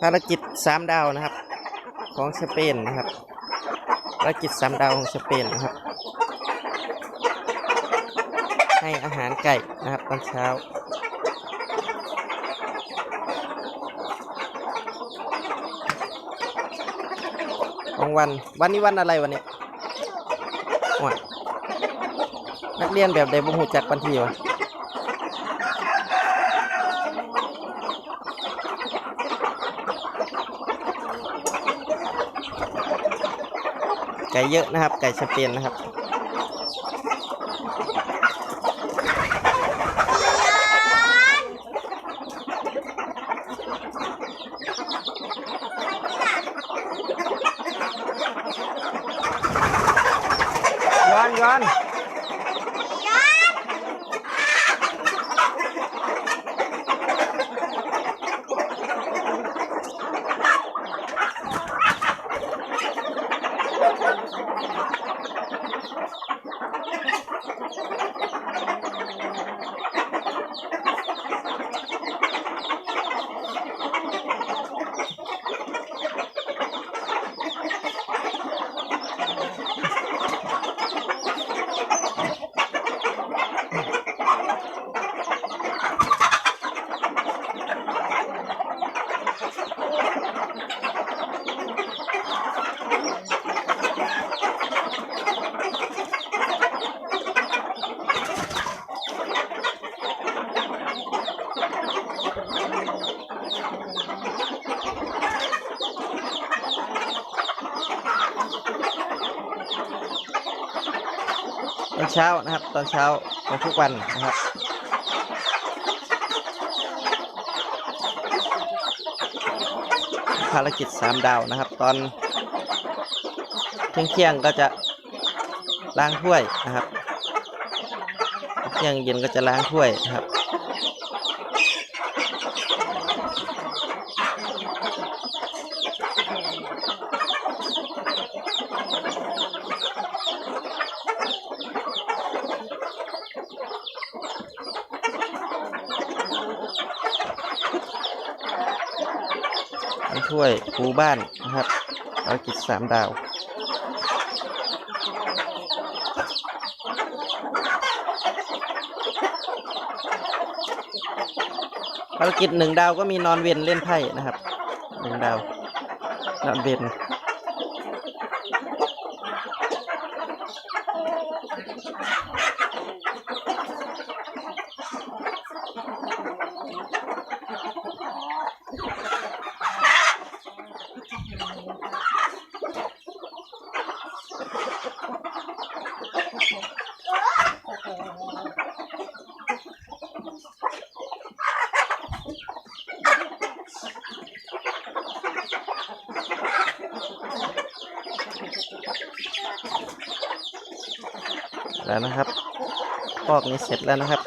ภารกิจสามดาวนะครับ ของสเปนนะครับภารกิจสามดาวของสเปนนะครับ ให้อาหารไก่นะครับตอนเช้าของวันวันนี้วันอะไรวันนี้วะนักเรียนแบบใดบ่หูจักวันที่วะ ก่เยอะนะครับ ไก่สเปนนะครับย้อนย้อน ตอนเช้านะครับ ตอนเช้าของทุกวันนะครับ ภารกิจสามดาวนะครับ ตอนเที่ยงเที่ยงก็จะล้างถ้วยนะครับ เที่ยงเย็นก็จะล้างถ้วยนะครับ ล้างถ้วยถูบ้านนะครับภารกิจสามดาว ภารกิจหนึ่งดาวก็มีนอนเวนเล่นไพ่นะครับหนึ่งดาว นอนเวน แล้วนะครับพอกนี้เสร็จแล้วนะครับ